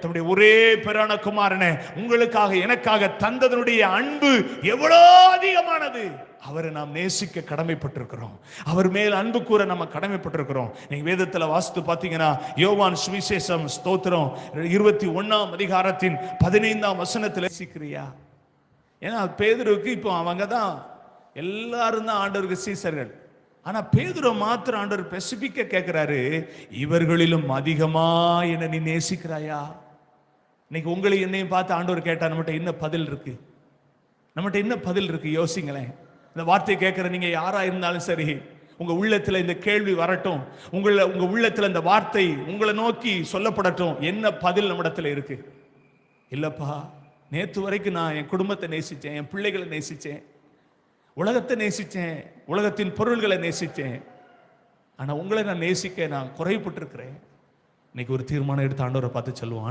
தம்முடைய ஒரே பிறான குமாரனை உங்களுக்காக எனக்காக தந்ததனுடைய அன்பு எவ்வளோ அதிகமானது? அவரை நாம் நேசிக்க கடமைப்பட்டிருக்கிறோம். அவர் மேல் அன்பு கூற நம்ம கடமைப்பட்டிருக்கிறோம். நீங்க வேதத்துல வாசித்து பார்த்தீங்கன்னா யோவான் சுவிசேஷம் ஸ்தோத்திரம் இருபத்தி ஒன்னாம் அதிகாரத்தின் பதினைந்தாம் வசனத்தில் நேசிக்கிறியா? ஏன்னா பேதுருவுக்கு இப்போ அவங்க தான் எல்லாரும் தான் ஆண்டவருக்கு சீசர்கள். ஆனா பேதுரு மாத்திரம் ஆண்டவர் பெசிபிக்க கேட்கிறாரு இவர்களிலும் அதிகமா என்ன நீ நேசிக்கிறாயா? இன்னைக்கு உங்களை என்னையும் பார்த்து ஆண்டவர் கேட்டா நம்மகிட்ட என்ன பதில் இருக்கு? நம்மகிட்ட என்ன பதில் இருக்கு? யோசிங்களேன். இந்த வார்த்தையை கேட்கிற நீங்க யாரா இருந்தாலும் சரி உங்க உள்ளத்துல இந்த கேள்வி வரட்டும். உங்களை உங்க உள்ளத்துல இந்த வார்த்தை உங்களை நோக்கி சொல்லப்படட்டும். என்ன பதில் நம்மிடத்துல இருக்கு? இல்லப்பா நேத்து வரைக்கும் நான் என் குடும்பத்தை நேசிச்சேன் என் பிள்ளைகளை நேசிச்சேன். உலகத்தை நேசிச்சேன் உலகத்தின் பொருள்களை நேசிச்சேன். ஆனா உங்களை நான் நேசிக்க நான் குறைப்பட்டிருக்கிறேன் இன்னைக்கு ஒரு தீர்மானம் எடுத்து ஆண்டவரை பார்த்து சொல்லுவான்